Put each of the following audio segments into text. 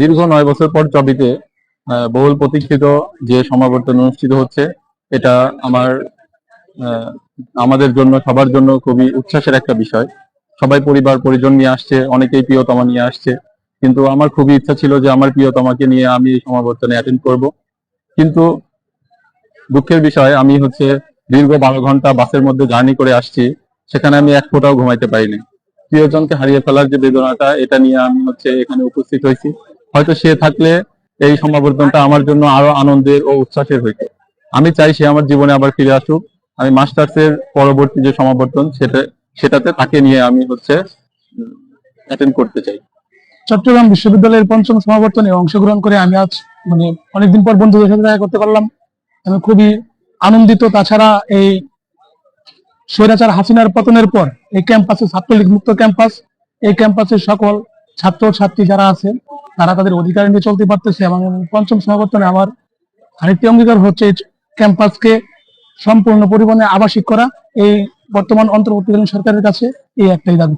দীর্ঘ নয় বছর পর চবিতে বহুল প্রতীক্ষিত যে সমাবর্তন অনুষ্ঠিত হচ্ছে, এটা আমার আমাদের জন্য, সবার জন্য খুবই উচ্ছ্বাসের একটা বিষয়। সবাই পরিবার, পরিজন নিয়ে আসছে, অনেকেই প্রিয়তমা নিয়ে আসছে। কিন্তু আমার খুবই ইচ্ছা ছিল যে আমার প্রিয়তমাকে নিয়ে আমি এই সমাবর্তনে অ্যাটেন্ড করব। কিন্তু দুঃখের বিষয়, আমি হচ্ছে দীর্ঘ বারো ঘণ্টা বাসের মধ্যে জার্নি করে আসছি, সেখানে আমি এক ফোঁটাও ঘুমাইতে পারিনি। প্রিয়জনকে হারিয়ে ফেলার যে বেদনাটা, এটা নিয়ে আমি হচ্ছে এখানে উপস্থিত হয়েছি। হয়তো সে থাকলে এই সমাবর্তনটা আমার জন্য আরও আনন্দের ও উচ্ছ্বাসের হইতো। আমি চাই সে আমার জীবনে আবার ফিরে আসুক। আমি মাস্টার্স এর পরবর্তী যে সমাবর্তন, সেটা, সেটাতে তাকে নিয়ে আমি হচ্ছে করতে চাই। চট্টগ্রাম বিশ্ববিদ্যালয়ের পঞ্চম সমাবর্তনে অংশগ্রহণ করে আমি আজ মানে অনেকদিন পর বন্ধুদের সাথে দেখা করতে পারলাম। আমি খুবই আনন্দিত। তাছাড়া এই স্বৈরাচার হাসিনার পতনের পর এই ক্যাম্পাসে ছাত্রলীগ মুক্ত ক্যাম্পাস, এই ক্যাম্পাসের সকল ছাত্র ছাত্রী যারা আছে তারা তাদের অধিকার নিয়ে চলতে পারতেছে এবং পঞ্চম সমাবর্তনে আমার আরেকটি অঙ্গীকার হচ্ছে ক্যাম্পাসকে সম্পূর্ণ পরিমাণে আবাসিক করা। এই বর্তমান অন্তর্বর্তীকালীন সরকারের কাছে এই একটাই দাবি।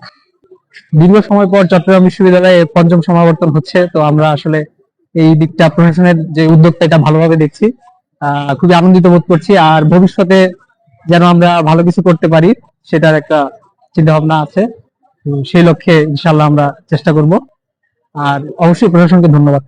দীর্ঘ সময় পর চট্টগ্রাম বিশ্ববিদ্যালয়ে পঞ্চম সমাবর্তন হচ্ছে তো আমরা আসলে এই দিকটা প্রশাসনের যে উদ্যোগটা এটা ভালোভাবে দেখছি। আহ, খুবই আনন্দিত বোধ করছি। আর ভবিষ্যতে যেন আমরা ভালো কিছু করতে পারি সেটার একটা চিন্তা ভাবনা আছে সেই লক্ষ্যে ইনশাল্লাহ আমরা চেষ্টা করব। আর অবশ্যই প্রশাসনকে ধন্যবাদ